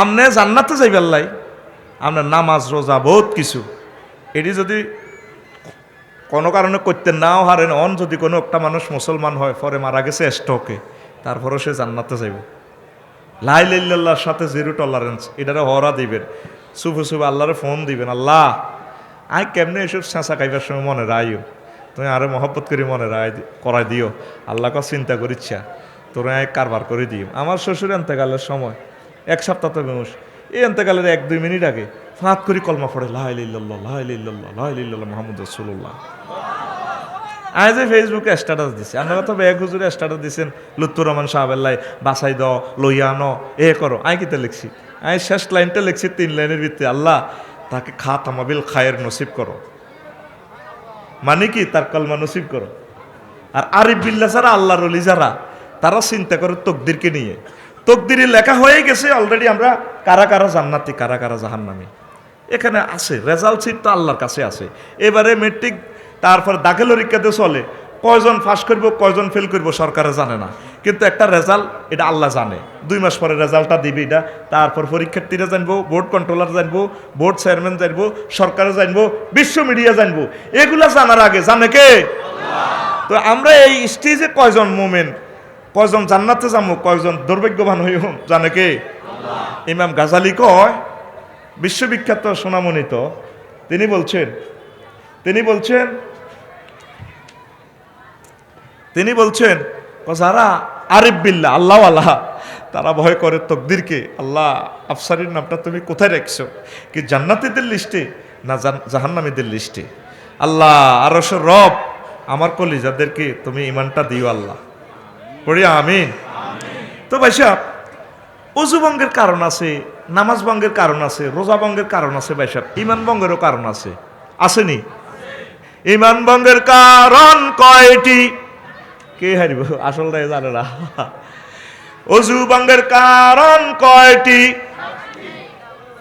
আমনে জান্নাতে যাইবার লাই। আপনার নামাজ, রোজা, বহুত কিছু। এটি যদি কোনো কারণে করতে নাও হারেন অন যদি কোনো একটা মানুষ মুসলমান হয়, পরে মারা গেছে স্টকে তারপরও সে জান্নাতে যাইব। লাইল্লাহর সাথে জিরো টলারেন্স এটারে হরা দিবেন। শুভ শুভ আল্লাহরে ফোন দিবেন, আল্লাহ, আই কেমনে এসব চেঁচা খাইবার সময় মনে রাইও তুমি আরও মহব্বত করি মনে রায় করাই দিও। আল্লাহকে চিন্তা করিচ্ছা, তোরা এক কারবার করে দিও আমার শ্বশুর এন্তেকালের সময় এক সপ্তাহ তো মানুষ এই এন্তেকালের এক, দুই মিনিট আগে ফাঁত করে কলমা পড়ে লাইলিল্লাহ লাইলিল্লাহ লাইলিল্লাহ মোহাম্মদ রসুল্লাহ আজ ফেসবুকে স্ট্যাটাস দিছে। আপনারা তো বেগ হুজুরে স্ট্যাটাস দিছেন লুত্তুর রহমান সাহাবেল্লাই বাসাই দ লইয়া ন এ করো। আই কিতে লিখছি? আই শেষ লাইনটা লিখছি তিন লাইনের ভিত্তি। আল্লাহ, তাকে খা তামাবিল খায়ের নসিব করো। মানে কি? তার কলমা নসিব করো। আর আরিফ বিল্লা যারা আল্লাহর যারা, তারা চিন্তা করে তকদিরকে নিয়ে। তকদিরে লেখা হয়ে গেছে অলরেডি আমরা কারা কারা জান্নাতি কারা কারা জাহান্নামি। এখানে আছে রেজাল্ট সিট তো আল্লাহর কাছে আছে। এবারে মেট্রিক তারপর দাখিল পরীক্ষাতে চলে। কয়জন পাস করব, কয়জন ফেল করব সরকারে জানে না। কিন্তু একটা রেজাল্ট এটা আল্লাহ জানে। দুই মাস পরে রেজাল্টটা দিবে এটা। তারপর পরীক্ষার্থীরা জানব বোর্ড কন্ট্রোলার জানব বোর্ড চেয়ারম্যান জানব, সরকারে জানব, বিশ্ব মিডিয়া জানব। এগুলা জানার আগে জানে কে? তো আমরা এই স্টেজে কয়জন মোমেন্ট কয়জন জান্নাতে যাব কয়জন দুর্ভাগ্যবান হইব, জানে কে? ইমাম গাজালি কয়, বিশ্ববিখ্যাত সোনামণিত তিনি বলছেন তিনি বলছেন তিনি বলছেন যারা আরিফ বিল্লা আল্লাহ আল্লাহ, তারা ভয় করে তকদিরকে, আল্লাহ, আফসারির নামটা তুমি কোথায় রাখছো? কি জান্নাতিদের লিস্টে, না জাহান্নামীদের লিস্টে? আল্লাহ আরও রব, আমার কলিজাদেরকে তুমি ইমানটা দিও আল্লাহ। পড়ি, আমিন। তো ভাইসা অজু ভঙ্গের কারণ আছে, নামাজ ভঙ্গের কারণ আছে, রোজা ভঙ্গের কারণ আছে ভাইসাব ইমান ভঙ্গেরও কারণ আছে। আসেনি? ইমান ভঙ্গের কারণ কয়টি? কে হারিব? আসলটাই জানে না। অজু ভঙ্গের কারণ কয়টি?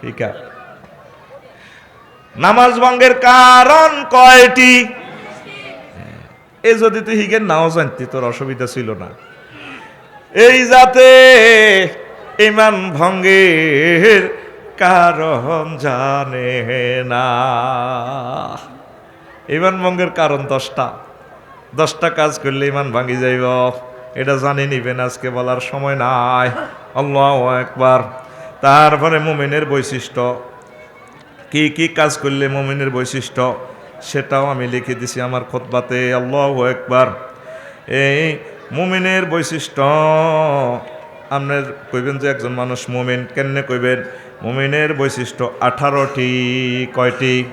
ঠিক আছে। নামাজ ভঙ্গের কারণ কয়টি? এ যদি তুই হিগেন নাও জানতি, তোর অসুবিধা ছিল না। এই যাতে ইমান ভঙ্গের কারণ জানে না। ইমান ভঙ্গের কারণ দশটা। দশটা কাজ করলে ইমান ভাঙি যাইব। এটা জানি নিবেন, আজকে বলার সময় নাই। আল্লাহ একবার তারপরে মুমিনের বৈশিষ্ট্য। কি কি কাজ করলে মুমিনের বৈশিষ্ট্য, সেটাও আমি লিখে দিছি আমার খোতবাতে। আল্লাহ একবার এই মুমিনের বৈশিষ্ট্য। আপনার কইবেন যে একজন মানুষ মুমিন, কেমনে কইবেন? মুমিনের বৈশিষ্ট্য আঠারোটি। কয়টি?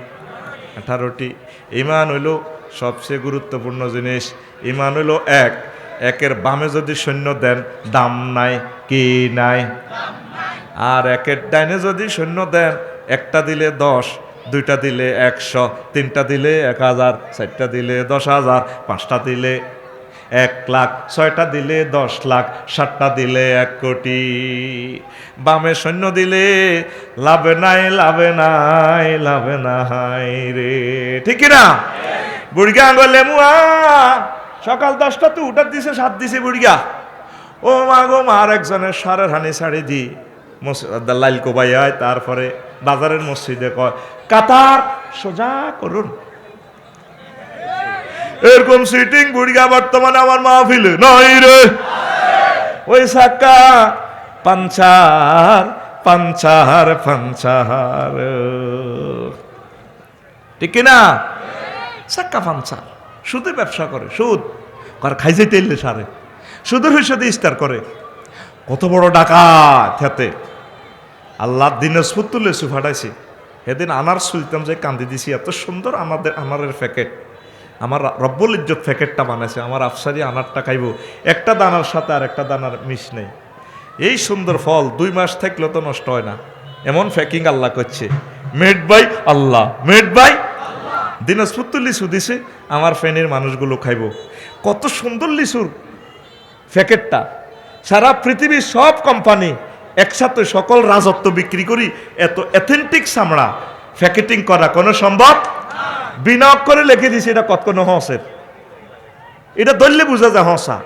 আঠারোটি। ইমান হইল সবচেয়ে গুরুত্বপূর্ণ জিনিস। ইমান হইল এক। একের বামে যদি সৈন্য দেন, দাম নাই কি নাই? আর একের ডাইনে যদি সৈন্য দেন, একটা দিলে দশ, দুইটা দিলে একশো, তিনটা দিলে এক হাজার, চারটা দিলে দশ হাজার, পাঁচটা দিলে এক লাখ, ছয়টা দিলে দশ লাখ, সাতটা দিলে এক কোটি। বামে সৈন্য দিলে লাভে নাই লাভে নাই লাভে নাই রে। ঠিক না বুড়িগা আঙ্গলে মুয়া, সকাল দশটা তো উঠার দিছে, সাত দিছে বুড়িগা। ও মা গো মা আর একজনের সারের হানি ছাড়ি দি। লাইল কোবাইয়ায় তারপরে বাজারের মসজিদে কয়, কাতার, সোজা করুন। এরকম সিটিং বুড়িয়া বর্তমানে আমার মাহফিলে নয় রে। ওই সাক্কা পাঞ্চার পাঞ্চার পাঞ্চার ঠিক না সাক্কা পাঞ্চার সুদে ব্যবসা করে, সুদ। কার খাইছে তেললে সারে। সুদের হিসেবে ইস্তার করে। কত বড় ডাকাত হাতে। আল্লাহ দিনাজপুর তুলে ফাটাইছি। সেদিন আনার সুলতাম যে কান্দি দিছি, এত সুন্দর আমাদের আনারের প্যাকেট। আমার রব্বুল ইজ্জত প্যাকেটটা বানাইছে, আমার আফসারি আনারটা খাইব। একটা দানার সাথে আর একটা দানার মিশ নেই। এই সুন্দর ফল দুই মাস থাকলেও তো নষ্ট হয় না। এমন প্যাকিং আল্লাহ করছে। Made by Allah made by Dinajpur তো লিচু দিছে, আমার ফ্যানের মানুষগুলো খাইব। কত সুন্দর লিচুর প্যাকেটটা সারা পৃথিবীর সব কোম্পানি একসাথে সকল রাজত্ব বিক্রি করি, এত অ্যাথেন্টিক চামড়া। প্যাকেটিং করা কোনো সম্ভব বিনিয়োগ করে লিখে দিছে, এটা কত কোনো হসের? এটা ধরলে বোঝা যায় হসা।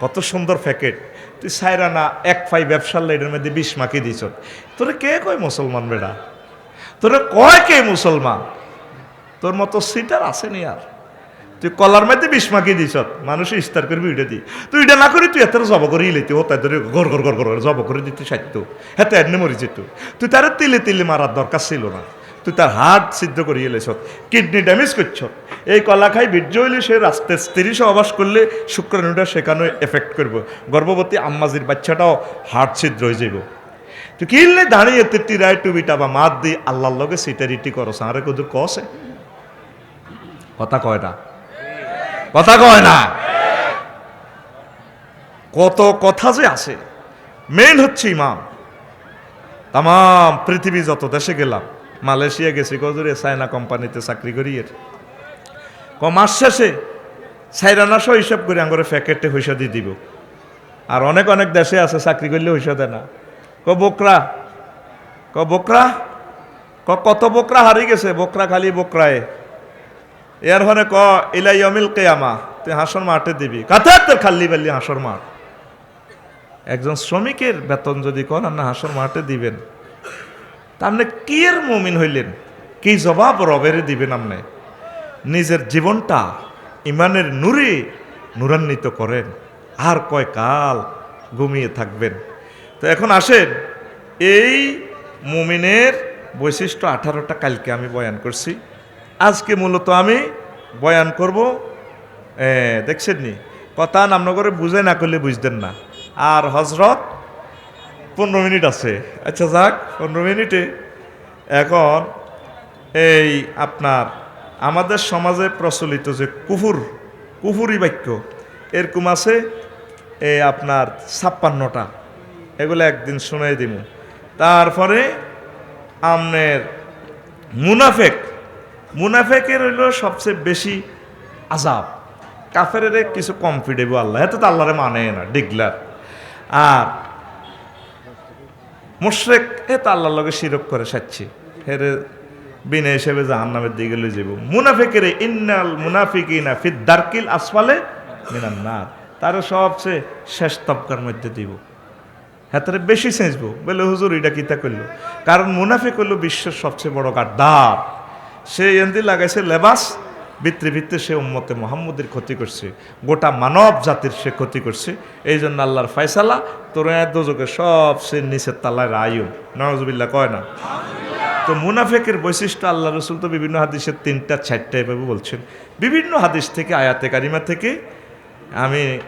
কত সুন্দর প্যাকেট। তুই সাইরা না, এক পাই ব্যবসার লাইনের মধ্যে বিষ মাকি দিছ। তোরে কে কয় মুসলমান বেড়া তোরে কয় কে মুসলমান? তোর মতো সিটার আসেনি আর? তুই কলার মধ্যে বিষ মাকি দিছ, মানুষ ইস্তার করবি উঠে দি। তুই এটা না করি, তুই এত জব করে ইলেতি হতায় ধরে গর গর গর গর জব করে দিতে সাইতো। হেতে এমনি মরি যেত। তুই তার তিলে তিলে মারার দরকার ছিল না। তুই তার হার্ট সিদ্ধ করিয়ে এলেছ, কিডনি ড্যামেজ করছ। এই কলা খাই বীর্য হইলে সে রাস্তায় স্ত্রী সহবাস করলে শুক্রাণুটা সেখানে এফেক্ট করব। গর্ভবতী আম্মাজির বাচ্চাটাও হার্ট ছিদ্র হয়ে যাইব। তুই কিনলে দাঁড়িয়ে তেটি রায় টুবিটা বা মাত দি আল্লাহর লগে সিটারিটি করো সারে কদুর কসে কথা কয় না। কথা কয় না। কত কথা যে আছে। মেইন হচ্ছে ইমাম। তাম পৃথিবী যত দেশে গেলাম মালয়েশিয়া গেছি, কজুরে চায়না কোম্পানিতে চাকরি করি এর। ক মাস শেষে সাইরানা সহ হিসাব করে, আঙ্গরে প্যাকেটে পয়সা দিয়ে দিব। আর অনেক অনেক দেশে আছে, চাকরি করলে হইসা দেয় না। ক বকরা ক বকরা, ক কত বকরা হারিয়ে গেছে, বকরা খালি বকরায়। এর হনে ক, ইলাই অমিল কেয়ামা, তুই হাসর মাঠে দিবি। কাতে তোর খাল্লি বেল্লি হাসর মাঠ। একজন শ্রমিকের বেতন যদি কন না হাসর মাঠে দিবেন। তা আপনি কি এর মমিন হইলেন? কি জবাব রবের দিবেন আপনি নিজের জীবনটা ইমানের নূরে নূরান্বিত করেন। আর কয় কাল ঘুমিয়ে থাকবেন। তো এখন আসেন, এই মুমিনের বৈশিষ্ট্য আঠারোটা কালকে আমি বয়ান করছি। আজকে মূলত আমি বয়ান করব দেখছেন নি কথা নামনগরে বুঝে না করলে বুঝতেন না। আর হজরত পনেরো মিনিট আছে। আচ্ছা যাক, পনেরো মিনিটে। এখন এই আপনার আমাদের সমাজে প্রচলিত যে কুফুর, কুফুরি বাক্য, এরকম আছে এই আপনার ছাপ্পান্নটা। এগুলো একদিন শুনাই দিব তারপরে আমনের মুনাফেক, মুনাফেকের হইল সবচেয়ে বেশি আজাব কাফের কিছু কম ফিডেব আল্লাহ এত তো আল্লাহরে মানে না, ডিগলার। আর মুশ্রেক, এ তো আল্লাহর লগে শিরক করে সাচ্ছি। হেরে বিনা হিসেবে জাহান নামের দিকে লই যাব মুনাফিকের ইন্নাল মুনাফিকিনা ফিদ দার্কিল আসফালে মিনান নার। তার সবচেয়ে শেষ তবকার মধ্যে দিব। হাতারে বেশি সেঁচবো বলে হুজুর, এটা কিতা করল কারণ মুনাফিক হলো বিশ্বের সবচেয়ে বড় গাদ্দার। সে এন্দি লাগাইছে লেবাস ভিত্রে সে উম্মতে মোহাম্মদের ক্ষতি করছে। গোটা মানব জাতির সে ক্ষতি করছে। এই জন্য আল্লাহর ফয়সালা তোর দোজকে সে নিচের তালায় আয়ু নওয়াজবিল্লা কয় না? তো মুনাফেকের বৈশিষ্ট্য আল্লাহ রসুল তো বিভিন্ন হাদিসের তিনটা চারটা এভাবে বলছেন। বিভিন্ন হাদিস থেকে আয়াতে কারিমা থেকে আমি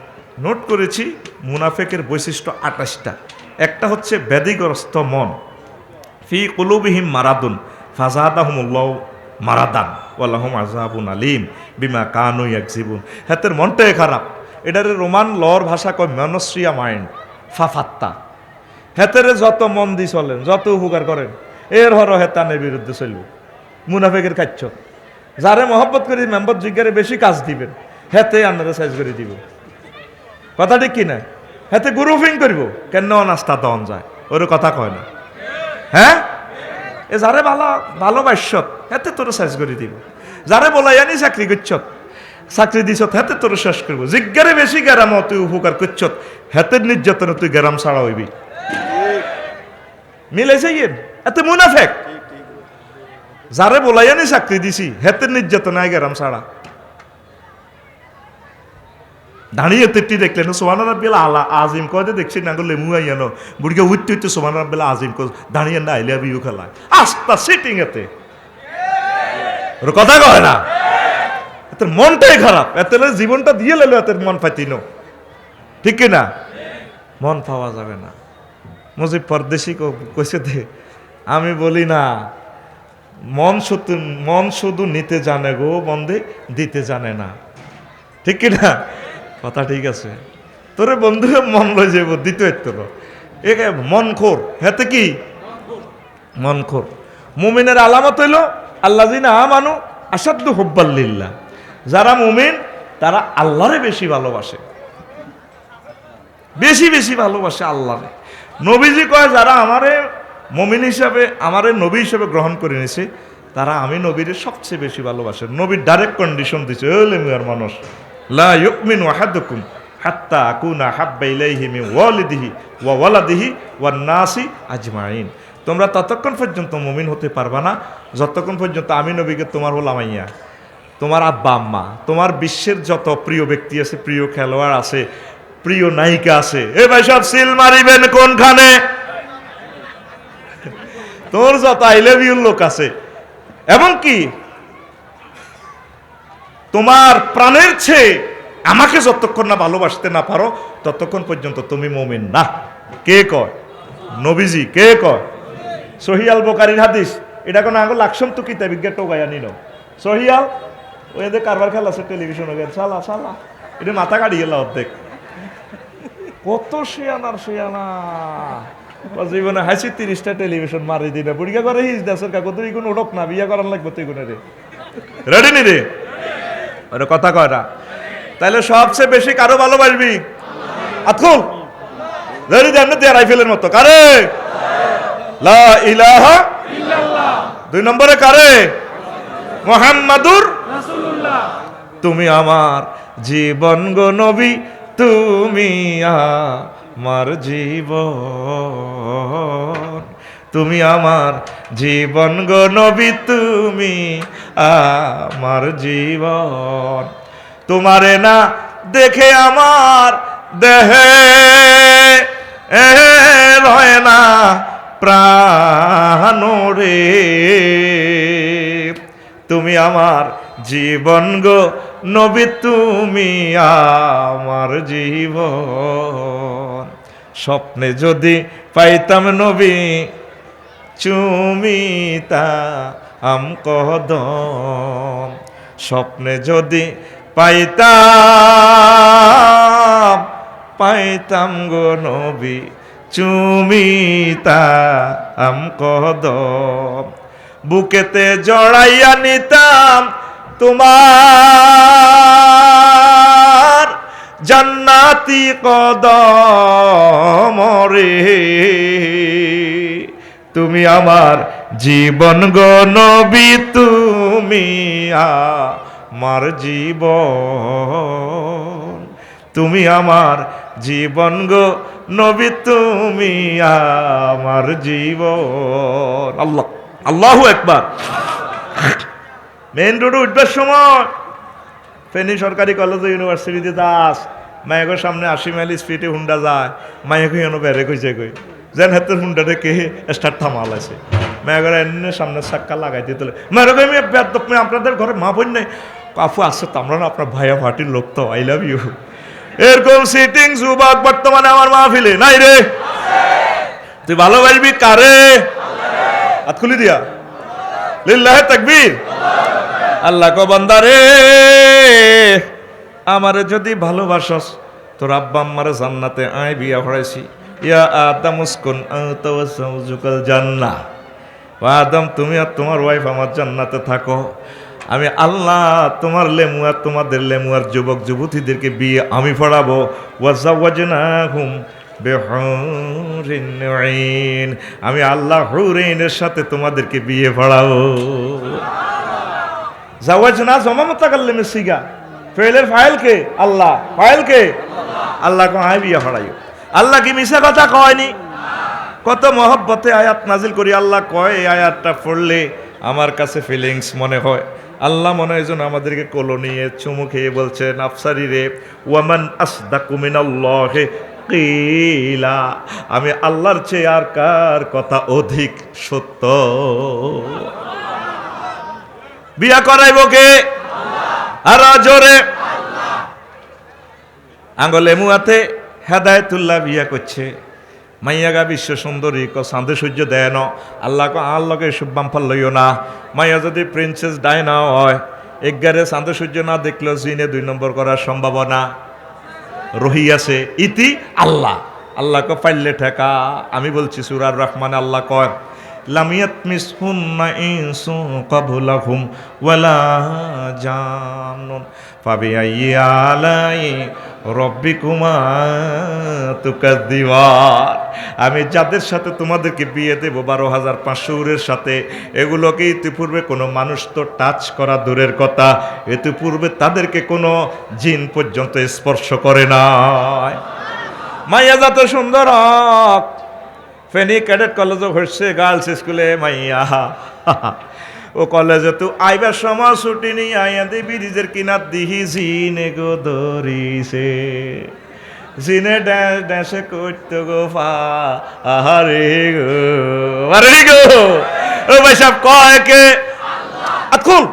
নোট করেছি মুনাফেকের বৈশিষ্ট্য আঠাশটা। একটা হচ্ছে ব্যাধিগ্রস্ত মন। ফি কুলুবিহিম মারাদুন ফাজাদাহুমুল্লাহ মারাদান। ওয়াল্লাহুম আজাবুন আলিম বিমা কানু ইয়াকজিবুন। হাতের মনটাই খারাপ। এটারে রোমান লর ভাষা কয় মনশ্রিয়া মাইন্ড, ফাফাত্তা। হেতেরে যত মন দি চলেন, যত উপকার করেন এর হর হেতানের বিরুদ্ধে চলব। মুনাফেকের কাচ্ছ যারে মহব্বত করে, মেম্বার জিজ্ঞারে বেশি কাজ দিবেন হেতে আপনারা সাইজ করে দিব। কথা ঠিক কি কিনা হেতে গ্রুপিং করব, কেন নাস্তা দন যায়? ওর কথা কয় না। হ্যাঁ? এ যারে ভালো ভালোবাসত হেতে তোর শেষ করে দিব। যারে বলাই আনি চাকরি করছ চাকরি দিছত হেতে তোর শেষ করব। জিজ্ঞারে বেশি গেরাম তুই উপকার করছ হেতের নির্যাতনে তুই গেরাম ছাড়া হইবি। মিলেছে ইয়ে এতে মুনাফেক। যারে বলাই আনি চাকরি দিছি হেতের নির্যাতনে গেরাম ছাড়া। দাঁড়িয়ে তেটি দেখলেন সোমান রাব্বিল আলা আজিম কয় দেখছি না গো লেমু আইয়ানো বুড়িকে উঠতে উঠতে সোমান রাব্বিল আজিম কয়, দাঁড়িয়ে না, আইলে বিউ খেলা। আস্তা সিটিং এতে। কথা কয় না? এতে মনটাই খারাপ। এতে জীবনটা দিয়ে লেলো এতে মন পাইতিনো ঠিক কি না মন পাওয়া যাবে না। মুজিব পরদেশি কইছে দে, আমি বলি না, মন শুধু মন শুধু নিতে জানে গো বন্ধে দিতে জানে না। ঠিক কি না কথা ঠিক আছে। তোরে বন্ধু, মন লই যাব দ্বিতীয় তোর এ মন খোর হেতে কি? মন খোর মুমিনের আলামত হইল আল্লাহ জিনা মানু আসাদ্দু হব্বাল্লিল্লাহ যারা মুমিন, তারা আল্লাহরে বেশি ভালোবাসে। বেশি বেশি ভালোবাসে আল্লাহরে। নবীজি কয়, যারা আমারে মমিন হিসাবে, আমারে নবী হিসাবে গ্রহণ করে নিছে, তারা আমি নবীর সবচেয়ে বেশি ভালোবাসে। নবীর ডাইরেক্ট কন্ডিশন দিছে ওলে মিয়ার মানুষ। তোমরা ততক্ষণ পর্যন্ত মুমিন হতে পারবা না, যতক্ষণ পর্যন্ত আমি নবীকে তোমার হলামাইয়া তোমার আব্বা আম্মা, তোমার বিশ্বের যত প্রিয় ব্যক্তি আছে, প্রিয় খেলোয়াড় আছে, প্রিয় নায়িকা আছে, এ ভাই সব সিল মারিবেন কোনখানে? তোর যত আই লাভ ইউ লোক আছে, এমনকি তোমার প্রাণের চেয়ে আমাকে যতক্ষণ না ভালোবাসতে না পারো, ততক্ষণ পর্যন্ত তুমি মমিন না। কে কয়? নবীজি, কে কয়? সহিয়াল বোকারির হাদিস। এটা কোনো আগে লাকসম তো কিতাব? বিজ্ঞান টোকাইয়া নিল। সহিয়াল ওই এদের কারবার খেলা আছে টেলিভিশন গেল সালা সালা এটা মাথা কাটি গেল অর্ধেক কত শেয়ানার শেয়ানা। জীবনে হাসি তিরিশটা টেলিভিশন মারি দিবে। বুড়িয়া করে হিস দেশের কাকু, তুই কোনো উঠক না, বিয়া করার লাগবে তুই কোনো রে। রেডি নি রে? ওরে কথা কয় না। তাহলে সবচেয়ে বেশি কারও ভালোবাসবি? আতকুল। দেন না রাইফেলের মতো। কারে? লা ইলাহা দুই নম্বরে কারে? মোহাম্মদুর তুমি আমার জীবন গো নবী, তুমি আমার জীবন। তুমি আমার জীবন গো নবী, তুমি আমার জীবন। তোমারে না দেখে আমার দেহে রয় না প্রাণ রে তুমি আমার জীবন গো নবী, তুমি আমার জীবন। স্বপ্নে যদি পাইতাম নবী, চুমিতা আম কদম স্বপ্নে যদি পাইতাম পাইতাম গো নবী চুমিতা আম কদম বুকেতে জড়াইয়া নিতাম তোমার জান্নাতি কদম রে। তুমি আমার জীবন গো নবী, তুমি আমার জীবন। তুমি আমার জীবন গো নবী, তুমি আমার জীবন। আল্লাহ আল্লাহ একবার। মেইন রোডে উঠবার সময় ফেনী সরকারি কলেজ ইউনিভার্সিটিতে দাস মায়ের সামনে আশি মাইল স্পিডে হুন্ডা যায়, মায়ের এনো বেড়ে কইছে কই? যেন হাতের হুন্ডাটা কে স্টার্ট থামাল আছে। মায়ের এনে সামনে চাক্কা লাগাই দিয়ে তোলে মায়ের আমি বেদ আপনাদের ঘরে মা বোন নেই কাফু আছে তো আমরা না আপনার ভাইয়া ভাটির লোক তো আই লাভ ইউ এরকম সিটিং যুবক বর্তমানে আমার মাহফিলে নাই রে তুই ভালোবাসবি কারে হাত খুলি দিয়া লিল্লাহে তাকবীর আল্লাহ কো বান্দা রে আমারে যদি ভালোবাসস তোর আব্বা আম্মারে জান্নাতে আয় বিয়া হরাইছি ইয়া আদম উসকুন আনতা ওয়া জান্নাহ ও আদম, তুমি আর তোমার ওয়াইফ আমার জান্নাতে থাকো। আমি আল্লাহ, তোমার লেমু আর তোমাদের লেমুয়ার যুবক যুবতীদেরকে বিয়ে আমি পড়াবো। ওয়াজাওয়াজনাহুম বিহুরিন আইন আমি আল্লাহ হুরিনের সাথে তোমাদেরকে বিয়ে পড়াবো। জাওয়াজনা জমা মুতাকাল্লিমে সিগা। ফেলের ফাইল কে? আল্লাহ। ফাইল কে? আল্লাহ আয় বিয়ে পড়াইও। আল্লাহ কি মিশা কথা কয়নি? কত মহব্বতে আয়াত নাজিল করি, আল্লাহ কয় এই আয়াতটা পড়লে আমার কাছে ফিলিংস মনে হয়। আল্লাহ মনে হয় আমাদেরকে কোলো নিয়ে চুমু খেয়ে বলছেন, আফসারি রে, ওয়ামান আসদাকু মিনাল্লাহি কিলা। আমি আল্লাহর চেয়ে আর কার কথা অধিক সত্য? বিয়া করাইব কে? আর আঙ্গলে মুয়াতে হেদায়তুল্লাহ বিয়া করছে। মাইয়াগা বিশ্ব সুন্দরী, ক চাঁদে সূর্য দেয় ন। আল্লাহ ক আল্লাহকে শুভবাম ফাল লইও না। মাইয়া যদি প্রিন্সেস ডায়না হয় এগারে চাঁদে সূর্য না দেখলেও জিনে দুই নম্বর করার সম্ভাবনা। রহি আছে, ইতি আল্লাহ। আল্লাহকে পাইলে ঠেকা। আমি বলছি, সুরার রহমান আল্লাহ কয় লামিয়াত মিসহুন্না ইনসু কাবলাহুম ওয়ালা জানুন। আইয়ি আলাই রব্বিকুমা তুকাদ্দিবান আমি যাদের সাথে তোমাদেরকে বিয়ে দেবো বারো হাজার পাঁচশো উরের সাথে এগুলোকে ইতিপূর্বে কোনো মানুষ তো টাচ করা দূরের কথা। ইতিপূর্বে তাদেরকে কোনো জিন পর্যন্ত স্পর্শ করে নাই। মাইয়া যত সুন্দর ফেনী ক্যাডেট কলেজও হচ্ছে গার্লস স্কুলে মাইয়া। ও কলেজে তো আইবার সময় ছুটি নি আইয়া দি, ব্রিজের কিনার দিহি জিনে গো ধরিছে। জিনে ড্যাস ড্যাসে করতে গো আহারে গো। আরে গো। ও ভাই সাহেব, কয় কে? আতকুল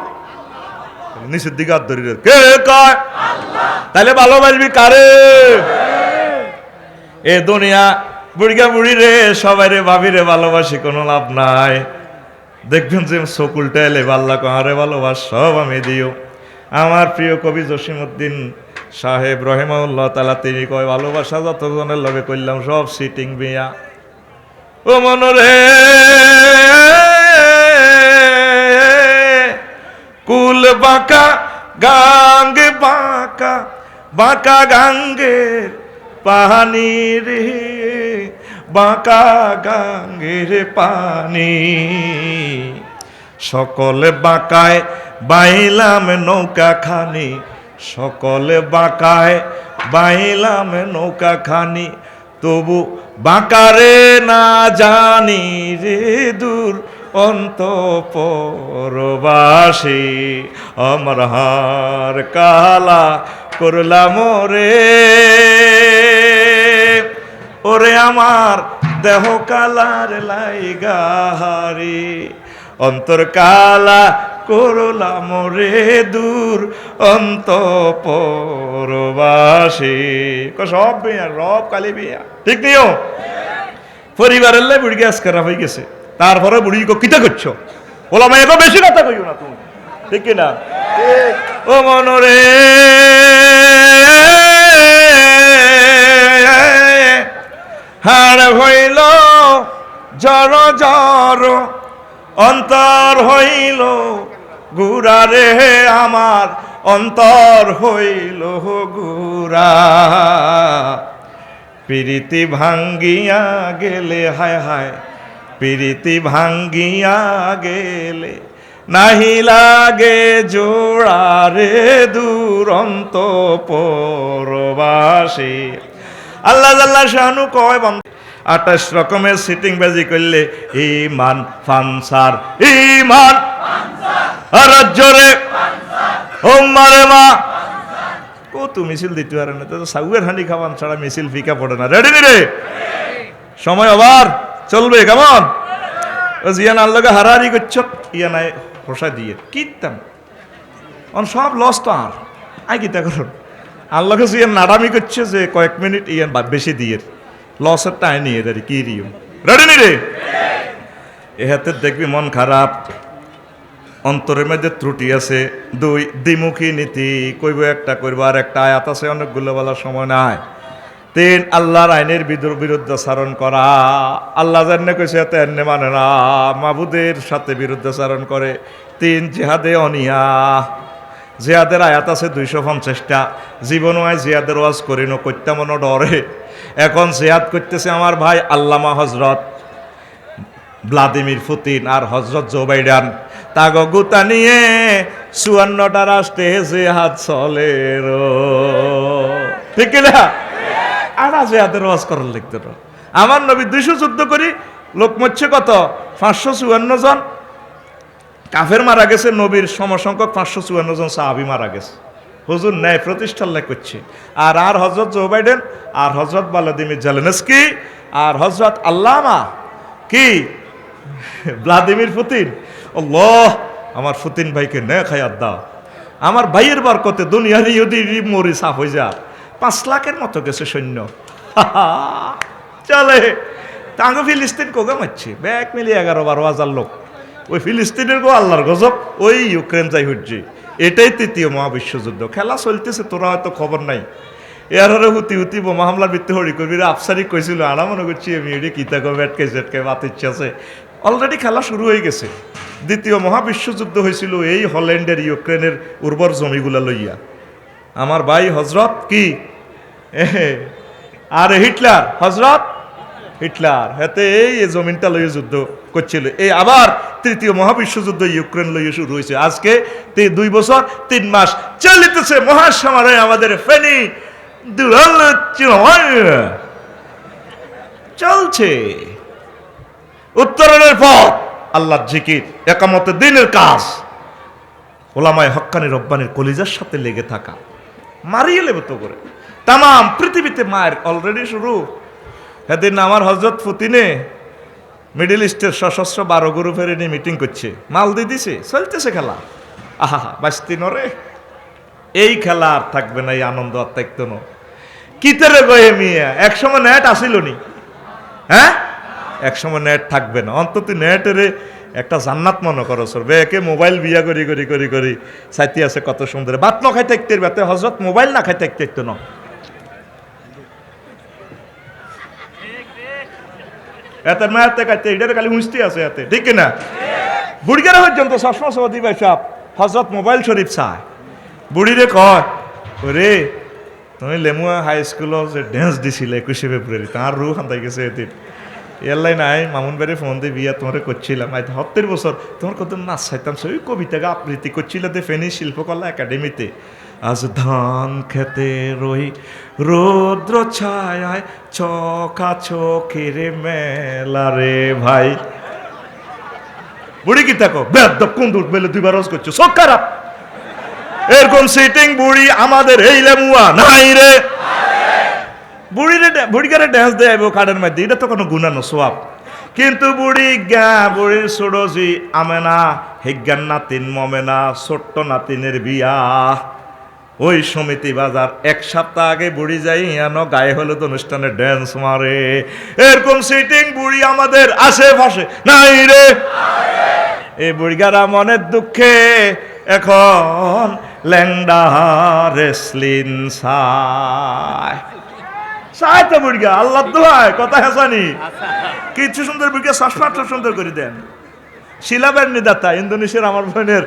নিচের দিকে হাত ধরি। কে কয়? তাহলে ভালোবাসবি কারে? এ দুনিয়া বুড়িগা বুড়ি রে, সবাই রে ভাবি রে, ভালোবাসি কোনো লাভ নাই। দেখবেন যে সকুলটা এলে বাল্লা কাহারে ভালোবাস, সব আমি দিও। আমার প্রিয় কবি জসিমউদ্দিন সাহেব রহেমাউল্লাহ তালা তিনি কয়, ভালোবাসা যতজনের লগে করলাম সব সিটিং বিয়া ও মনরে, কুল বাঁকা, গাঙ্গে বাঁকা বাঁকা গাঙ্গের পানি রে, বাঁকা গাঙ্গের পানি। সকলে বাঁকায় বাইলাম নৌকা খানি সকলে বাঁকায় বাইলাম নৌকা খানি তবু বাঁকারে না জানি রে দূর অন্ত পরবাসী আমার হার কালা করলাম রে ওরে আমার দেহ কালার লাইগাহারি অন্তর কালা করলাম রে দূর অন্ত পরবাসী সব বিয়া সব কালি বিয়া। ঠিক নিও পরিবারের লাই বুড়ি গ্যাস খারাপ হয়ে গেছে। তারপরে বুড়ি কিতা করছ। বলো আমি এত বেশি কথা কইও না তুমি। ঠিক না ও মনরে। হাড় হইল জর জর অন্তর হইল, গুড়া রে আমার, অন্তর হইল গুড়া। প্রীতি ভাঙ্গিয়া গেলে, হায় হায়, প্রীতি ভাঙ্গিয়া গেলে নাহি লাগে জোড়া রে দুরন্ত পরবাসী। আল্লাহ আল্লাহ শাহানু কয় বন্ধ আঠাশ রকমের সিটিং বাজি করলে, ইমান, ফানসার, ইমান। রাজ্যরে হোমারে মা। ও তো মিছিল দিতে পারে না, তো সাউয়ের হাঁড়ি খাওয়ান ছাড়া মিছিল ফিকা পড়ে না। রেডি রে সময় আবার চলবে, কেমন? ও জিয়ান আল্লাহকে হারাহারি করছ? ইয়ানায় হোসা দিয়ে। কিতাম অন সব লস তো আর আই কিতা করুন আল্লাহকে জিয়ান নাডামি করছে যে কয়েক মিনিট ইয়ান বেশি দিয়ে। লসের টাই নিয়ে দাঁড়ি কি দিও রেডি নি রে এ হাতে দেখবি মন খারাপ অন্তরের মধ্যে ত্রুটি আছে দুই দ্বিমুখী নীতি কইব একটা করব আর একটা আয়াত আছে অনেকগুলো বলার সময় নাই তিন আল্লাহর আইনের বিরুদ্ধাচারণ করা। আল্লাহ জানে কইছে এত এনে মানে না। মাবুদের সাথে বিরুদ্ধাচারণ করে। তিন জেহাদে অনিয়া। জিয়াদের আয়াত আছে দুইশো পঞ্চাশটা। জীবন হয় জিয়াদের ওয়াজ করি ন করতে মনে ডরে। এখন জিয়াদ করতেছে আমার ভাই আল্লামা হজরত ভ্লাদিমির পুতিন আর হজরত জো বাইডান তাগ গুতা নিয়ে চুয়ান্নটা রাষ্ট্রে হাত চলে ঠিক না আর আজ হাতের ওয়াজ করার লিখতে আমার নবী দুইশো চোদ্দ করি, লোক মরছে কত? পাঁচশো চুয়ান্ন জন। কাফের মারা গেছে, নবীর সমসংখ্যক পাঁচশো চুয়ান্ন জন সাহাবি মারা গেছে। হুজুর ন্যায় প্রতিষ্ঠার লেখ করছে। আর আর হজরত জো বাইডেন, আর হজরত বালাদিমির জালেনস্কি, আর হজরত আল্লামা কি? Vladimir Putin. আল্লাহ, আমার পুতিন ভাইকে নে খায়াত দাও। আমার ভাইয়ের বরকতে দুনিয়ার ইহুদি মরি সাফ হয়ে যা। পাঁচ লাখের মতো গেছে সৈন্য। চলে। তাঙ্গ ফিলিস্তিন কোগা মারছে? ব্যাগ মিলিয়ে এগারো বারো হাজার লোক। ওই ফিলিস্তিনের গো আল্লাহর গজব, ওই ইউক্রেন যাই হচ্ছে এটাই তৃতীয় মহাবিশ্বযুদ্ধ। খেলা চলতেছে, তোরা হয়তো খবর নাই। এর হরে হুতি হুতি বোমা হামলার ভিত্তি হরি করবি আফসারি কইছিল আড়া মনে করছি আমি এটি কিতা কবে আটকে সেটকে বাতিচ্ছে আছে। অলরেডি খেলা শুরু হয়ে গেছে। দ্বিতীয় মহাবিশ্বযুদ্ধ হয়েছিল এই হল্যান্ডের, ইউক্রেনের উর্বর জমিগুলা লইয়া। আমার ভাই হজরত কি? আর হিটলার হজরত হিটলার হাতে এই জমিনটা লইয়ে যুদ্ধ করছিল, এই আবার তৃতীয় মহাবিশ্বযুদ্ধ ইউক্রেন লইয়ে শুরু হয়েছে। আজকে দুই বছর, তিন মাস চলিতেছে মহাসমারোহে আমাদের ফেনী। চলছে। উত্তরণের পথ, আল্লাহর জিকির একামতের দিনের কাজ। ওলামায় হক্কানি রব্বানির কলিজার সাথে লেগে থাকা, মারিয়ে লেবে তো করে। তাম পৃথিবীতে মায়ের অলরেডি শুরু। সেদিন আমার হজরত ফুতিনে মিডিল ইস্টের সশস্ত্র বারো গুরু ফেরে নিয়ে মিটিং করছে। মাল দিয়ে দিছে, চলতেছে খেলা। আহা বাস্তি নরে। এই খেলা আর থাকবে না, এই আনন্দ আর থাকতো না। কিতেরে গয়ে মিয়া? একসময় নেট আসিল নি? হ্যাঁ? একসময় নেট থাকবে না। অন্তত নেটের একটা জান্নাত মনে করো সর বেকে মোবাইল বিয়া করি করি করি করি। সাইতি আছে কত সুন্দর। বাত ন খাই থাকতে হজরত মোবাইল না খাই থাকতে ন। এত মায়াতে খাইতে এটার খালি উঁচতে আছে এতে। ঠিক না বুড়িগারা পর্যন্ত সসমা সৌদি ভাই সাহ হজরত মোবাইল শরীফ চায় বুড়িরে কয়, ওরে, তুমি লেমুয়া হাই স্কুলত যে ডেন্স দিছিলে একুশে ফেব্রুয়ারি, তার রু খান্দাই গেছে এদিন। এলাই নাই, মামুন ফোন দিয়ে বিয়া তোমার করছিলাম। আজ সত্তর বছর, তোমার কত নাচ চাইতাম সেই কবিতাকে আবৃত্তি করছিল দে ফেনী শিল্পকলা একাডেমিতে। আজ ধান খেতে রই রৌদ্র ছায় চকা চোখের মেলা রে ভাই। বুড়ি কি থাকো বেদ কুন্দুর বেলে দুইবার রস করছ। সব খারাপ। এরকম সিটিং বুড়ি আমাদের এই লেমুয়া নাই রে। বুড়িরে বুড়িকারে ড্যান্স দেয় কার্ডের মধ্যে। এটা তো কোনো গুণানো সোয়াব কিন্তু বুড়ি গা বুড়ির ষোড়শী আমেনা, হিজ্ঞান নাতিন মমেনা, ছোট্ট নাতিনের বিয়া। ওই সমিতি বাজার এক সপ্তাহ আগে বুড়ি যাই, ইয়ানো গায়ে হলুদ অনুষ্ঠানে ড্যান্স মারে। এরকম সিটিং বুড়ি আমাদের আশেপাশে নাই রে। এই বুড়িগারা মনের দুঃখে এখন ল্যাংডা রেসলিন সায় তো বুড়িগা আল্লাহ দোয়ায় কথা হেসানি কিছু সুন্দর বুড়িগা শ্বাসমাত্র সুন্দর করে দেন। শিলাবের নিদাতা, ইন্দোনেশিয়ার আমার বোনের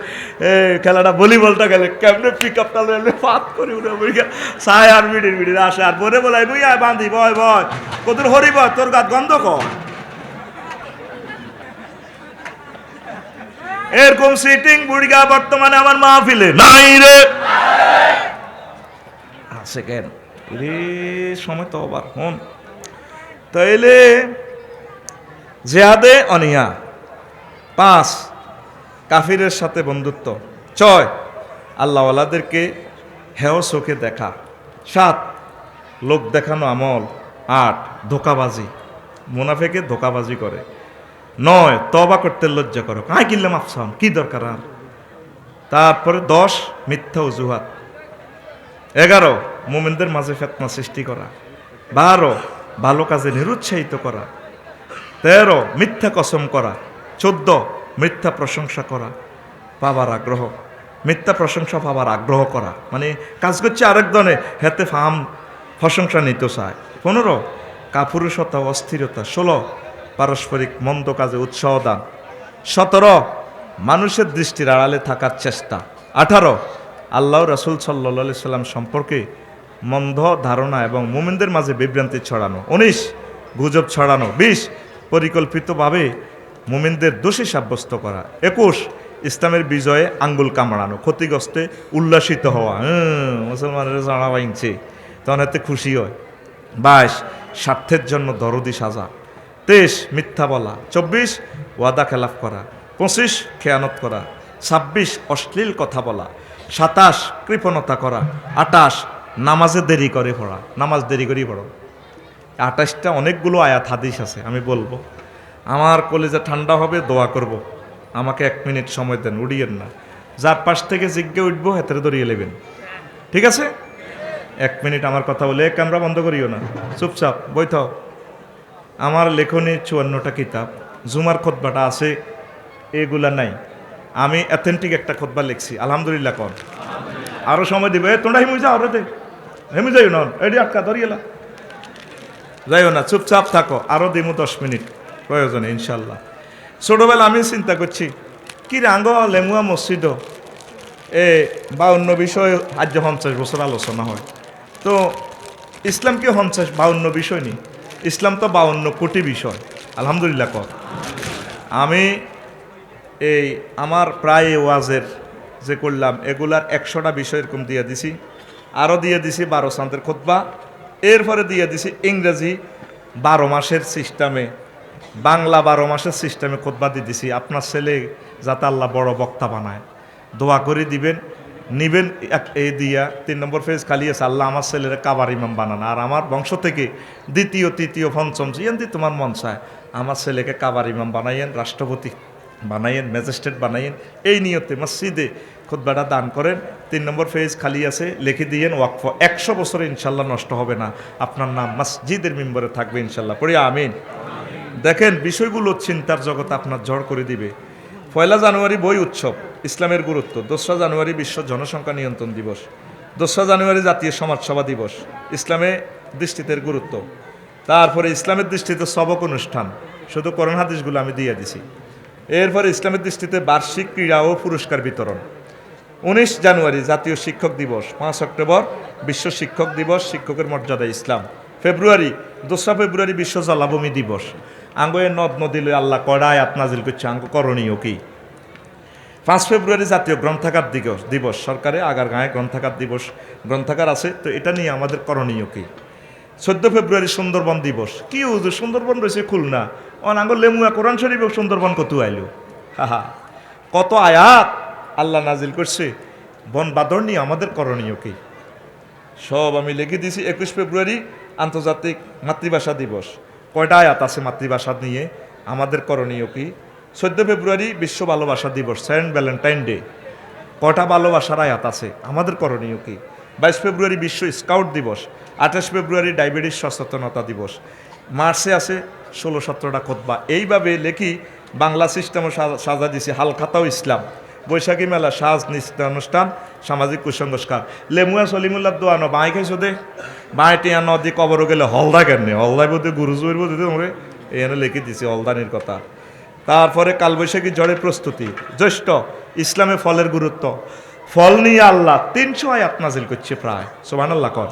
খেলাটা ভলিবলটা গেলে কেমনে পিক আপটা লইলে ফাত করে উঠে সায় আর বিড়ির বিড়ির আসে আর বলে বলাই নুই আয় বান্ধি বয় বয় কদুর হরি বয়, তোর গাত গন্ধ কর এরকম সিটিং বুড়িগা বর্তমানে আমার মাহফিলে নাই রে। আছে কেন? রে সময় তো আবার হন। তাইলে জেহাদে অনিয়া পাঁচ, কাফিরের সাথে বন্ধুত্ব। ছয়, আল্লাহওয়ালাদেরকে হেয় চোখে দেখা। সাত, লোক দেখানো আমল। আট, ধোকাবাজি। মুনাফেকে ধোকাবাজি করে। নয় তবা করতে লজ্জা করো। কাই কিনলাম আফসাম কি দরকার আর? তারপরে দশ, মিথ্যা অজুহাত। এগারো, মোমেনদের মাঝে ফেতনা সৃষ্টি করা। বারো, ভালো কাজে নিরুৎসাহিত করা। তেরো, মিথ্যা কসম করা। চোদ্দ, মিথ্যা প্রশংসা করা পাবার আগ্রহ। মিথ্যা প্রশংসা পাবার আগ্রহ করা। মানে কাজ করছে আরেক দনে হেতে ফাম প্রশংসা নিতে চায়। পনেরো, কাপুরুষতা, অস্থিরতা। ষোলো, পারস্পরিক মন্দ কাজে উৎসাহ দান। সতেরো, মানুষের দৃষ্টির আড়ালে থাকার চেষ্টা। আঠারো, আল্লাহ রাসুল সাল্লা সাল্লাম সম্পর্কে মন্দ ধারণা এবং মোমেনদের মাঝে বিভ্রান্তি ছড়ানো। উনিশ, গুজব ছড়ানো। বিশ, পরিকল্পিতভাবে মোমেনদের দোষী সাব্যস্ত করা। একুশ, ইসলামের বিজয়ে আঙ্গুল কামড়ানো, ক্ষতিগ্রস্তে উল্লাসিত হওয়া। মুসলমানের জানা বাইনছে, তখন এতে খুশি হয়। বাইশ, স্বার্থের জন্য দরদি সাজা। তেইশ, মিথ্যা বলা। চব্বিশ, ওয়াদা খেলাফ করা। পঁচিশ, খেয়ানত করা। ছাব্বিশ, অশ্লীল কথা বলা। সাতাশ, কৃপণতা করা। আটাশ নামাজে দেরি করে পড়া। নামাজ দেরি করেই পড়ো। আটাশটা অনেকগুলো আয়াত, হাদিস আছে, আমি বলব। আমার কলেজে ঠান্ডা হবে, দোয়া করব। আমাকে এক মিনিট সময় দেন, উড়িয়েন না। যার পাশ থেকে জিজ্ঞে উঠবো, হেতরে দড়িয়ে নেবেন। ঠিক আছে? এক মিনিট আমার কথা বলে ক্যামেরা বন্ধ করিও না। চুপচাপ বইথাও আমার লেখনে চুয়ান্নটা কিতাব, জুমার খোদবাটা আছে, এগুলা নাই। আমি অ্যাথেন্টিক একটা খোদবা লিখছি, আলহামদুলিল্লাহ কন। আরও সময় দিবে। তোমরা হিমু যাও রে হেমু যাইও নন এডি আটকা ধরিয়েলা যাইও না, চুপচাপ থাকো। আরও দিমু দশ মিনিট। প্রয়োজনে, ইনশাল্লাহ। ছোটবেলা আমি চিন্তা করছি, কি রাঙ্গ লেমুয়া মসজিদ এ, বা অন্য বিষয়, আজ পঞ্চাশ বছর আলোচনা হয়। তো, ইসলাম কি পঞ্চাশ বাউন্ন বিষয় নেই ইসলাম তো বাউন্ন কোটি বিষয়, আলহামদুলিল্লাহ কর। আমি এই আমার প্রায় ওয়াজের যে করলাম, এগুলার একশোটা বিষয় এরকম দিয়ে দিছি। আরও দিয়ে দিছি বারো সান্তের খোদবা এরপরে দিয়ে দিছি ইংরেজি বারো মাসের সিস্টেমে বাংলা বারো মাসের সিস্টেমে দিয়ে দিছি। আপনার ছেলে যাতে আল্লাহ বড় বক্তা বানায়। দোয়া করে দিবেন, নিবেন এক- এই দিয়া, তিন নম্বর ফেজ খালি আছে, আল্লাহ আমার ছেলেরা কাবার ইমাম বানান। আর আমার বংশ থেকে দ্বিতীয়, তৃতীয়, পঞ্চম জিয়ান্তি তোমার মন চায়, আমার ছেলেকে কাবার ইমাম বানাইয়েন, রাষ্ট্রপতি বানাইয়েন, ম্যাজিস্ট্রেট বানাইয়েন। এই নিয়তে মসজিদে খুদ্বাটা দান করেন। তিন নম্বর ফেজ খালি আছে, লিখে দিয়েন, ওয়াকফ একশো বছরে ইনশাল্লাহ নষ্ট হবে না। আপনার নাম মসজিদের মেম্বরে থাকবে ইনশাল্লাহ। পড়ি আমিন। দেখেন, বিষয়গুলো চিন্তার জগৎ আপনার ঝড় করে দিবে। পয়লা জানুয়ারি বই উৎসব, ইসলামের গুরুত্ব। দোসরা জানুয়ারি বিশ্ব জনসংখ্যা নিয়ন্ত্রণ দিবস। দোসরা জানুয়ারি জাতীয় সমাজসভা দিবস, ইসলামে দৃষ্টিতে এর গুরুত্ব। তারপরে ইসলামের দৃষ্টিতে সবক অনুষ্ঠান। শুধু করোনা হাদিসগুলো আমি দিয়ে দিছি। এরপরে ইসলামের দৃষ্টিতে বার্ষিক ক্রীড়া ও পুরস্কার বিতরণ। উনিশ জানুয়ারি জাতীয় শিক্ষক দিবস, পাঁচ অক্টোবর বিশ্ব শিক্ষক দিবস, শিক্ষকের মর্যাদা ইসলাম। ফেব্রুয়ারি, দোসরা ফেব্রুয়ারি বিশ্ব জলাভূমি দিবস। আঙ্গয়ে নদ নদী নদীলে আল্লাহ কড়ায় আপনাজিল করছে, আঙ্গ করণীয় কি? পাঁচ ফেব্রুয়ারি জাতীয় গ্রন্থাগার দিবস দিবস, সরকারে আগার গায়ে গ্রন্থাগার দিবস গ্রন্থাগার আছে, তো এটা নিয়ে আমাদের করণীয় কি? চোদ্দ ফেব্রুয়ারি সুন্দরবন দিবস। কি হুজুর, সুন্দরবন রয়েছে খুলনা। অনাঙ্গ লেমুয়া কোরআন শরীফ সুন্দরবন কত আইলো? হাহা। কত আয়াত আল্লাহ নাজিল করছে। বন বাদর নিয়ে আমাদের করণীয় কি? সব আমি লিখে দিছি, একুশ ফেব্রুয়ারি আন্তর্জাতিক মাতৃভাষা দিবস। কয়টা আয়াত আছে মাতৃভাষা নিয়ে? আমাদের করণীয় কি? চোদ্দ ফেব্রুয়ারি বিশ্ব ভালোবাসা দিবস, সেন্ট ভ্যালেন্টাইন ডে। কটা ভালোবাসার আয়াত আছে? আমাদের করণীয় কি? বাইশ ফেব্রুয়ারি বিশ্ব স্কাউট দিবস, আঠাশ ফেব্রুয়ারি ডায়াবেটিস সচেতনতা দিবস। মার্চে আছে ষোলো সতেরোটা খোদবা এইভাবে লেখি বাংলা সিস্টেমও সাজা দিছি হালখাতাও ইসলাম। বৈশাখী মেলা, সাজ অনুষ্ঠান, সামাজিক কুসংস্কার। লেমুয়া সলিমুল্লাহ দোয়ানো বাঁই খাইছো দে। বাঁই টিয়া নদী কবর গেলে হলদা কেন হলদাই বোধে গুরু জুয়ের বোধে তোমরে এখানে লিখে দিছি, হলদানির কথা। তারপরে কালবৈশাখী ঝড়ের প্রস্তুতি। জ্যৈষ্ঠ, ইসলামে ফলের গুরুত্ব। ফল নিয়ে আল্লাহ তিনশো আয়াত নাজিল করছে প্রায়। সোমান আল্লাহ কর।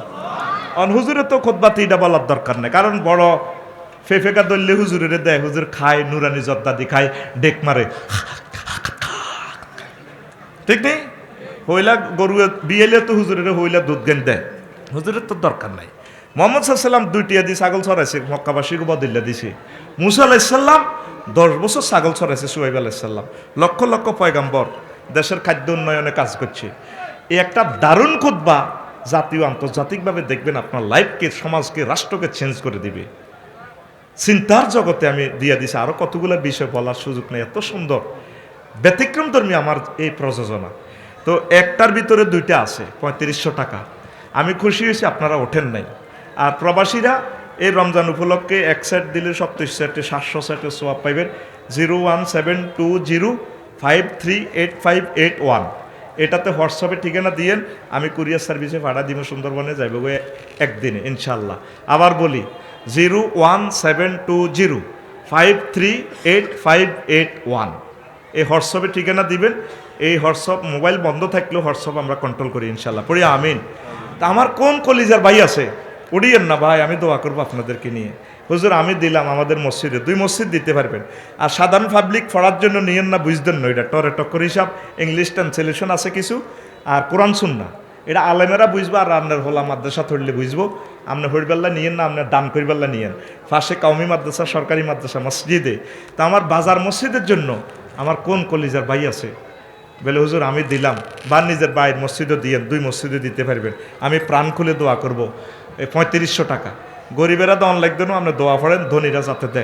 অন হুজুরের তো খোদবাতি এটা বলার দরকার নেই। কারণ বড় ফেফেকা দললে হুজুরের দেয়। হুজুর খায়, নুরানি জর্দাদি খায়, ডেক মারে। ঠিক নেই? হইলা গরু বিয়েলে তো হুজুরের হইলা দুধ গেন দেয়। হুজুরের তো দরকার নাই। মোহাম্মদ সাল্লাম দুইটি আদি ছাগল ছড়াইছে মক্কাবাসীকে বদিল্লা দিছে। মুসা আলাইসাল্লাম দশ বছর ছাগল ছড়াইছে, সুহাইব আলাইসাল্লাম লক্ষ লক্ষ পয়গাম্বর দেশের খাদ্য উন্নয়নে কাজ করছে। এই একটা দারুণ খুদ্া জাতীয় আন্তর্জাতিকভাবে দেখবেন আপনার লাইফকে, সমাজকে, রাষ্ট্রকে চেঞ্জ করে দিবে। চিন্তার জগতে আমি দিয়ে দিছি আরও কতগুলো বিষয় বলার সুযোগ নেই, এত সুন্দর। ব্যতিক্রম ধর্মী আমার এই প্রযোজনা। তো একটার ভিতরে দুইটা আছে, পঁয়ত্রিশশো টাকা। আমি খুশি হয়েছি, আপনারা ওঠেন নাই। আর প্রবাসীরা এই রমজান উপলক্ষে এক সেট দিলে সপ্তাহ সেটে সাতশো সেটে সোয়াব পাইবেন। Zero one seven two zero five three eight five eight one. এটাতে হোয়াটসঅ্যাপে ঠিকানা দিয়েন, আমি কুরিয়ার সার্ভিসে ভাড়া দিব সুন্দরবনে, যাইব গো একদিনে ইনশাল্লাহ আবার বলি, zero one seven two zero five three eight five eight one. এই হোয়াটসঅ্যাপে ঠিকানা দিবেন। এই হোয়াটসঅ্যাপ মোবাইল বন্ধ থাকলেও হোয়াটসঅ্যাপ আমরা কন্ট্রোল করি ইনশাল্লাহ পড়ি আমিন। তা আমার কোন কলিজার ভাই আছে? উড়িয়েন না ভাই, আমি দোয়া করব আপনাদেরকে নিয়ে। হুজুর, আমি দিলাম আমাদের মসজিদে। দুই মসজিদ দিতে পারবেন। আর সাধারণ পাবলিক পড়ার জন্য নিয়েন না, বুঝতেন না এটা। টরে টক্কর হিসাব ইংলিশ ট্রান্সলেশন আছে কিছু, আর কোরআন শুননা এটা আলেমেরা বুঝব, আর আপনার হোলা মাদ্রাসা ধরলে বুঝব। আপনি হরিবাল্লা নিয়েন না, আপনার দান করিবাল্লা নিয়েন। পাশে কাউমি মাদ্রাসা, সরকারি মাদ্রাসা, মসজিদে। তা আমার বাজার মসজিদের জন্য আমার কোন কলিজার ভাই আছে? বলে, হুজুর, আমি দিলাম। বা নিজের বাইর মসজিদও দিয়ে, দুই মসজিদে দিতে পারবেন। আমি প্রাণ খুলে দোয়া করব। এই পঁয়ত্রিশশো টাকা। গরিবেরা দন লাগদেনও আপনি দোয়া পড়েন, ধনীরা যাতে দেয়।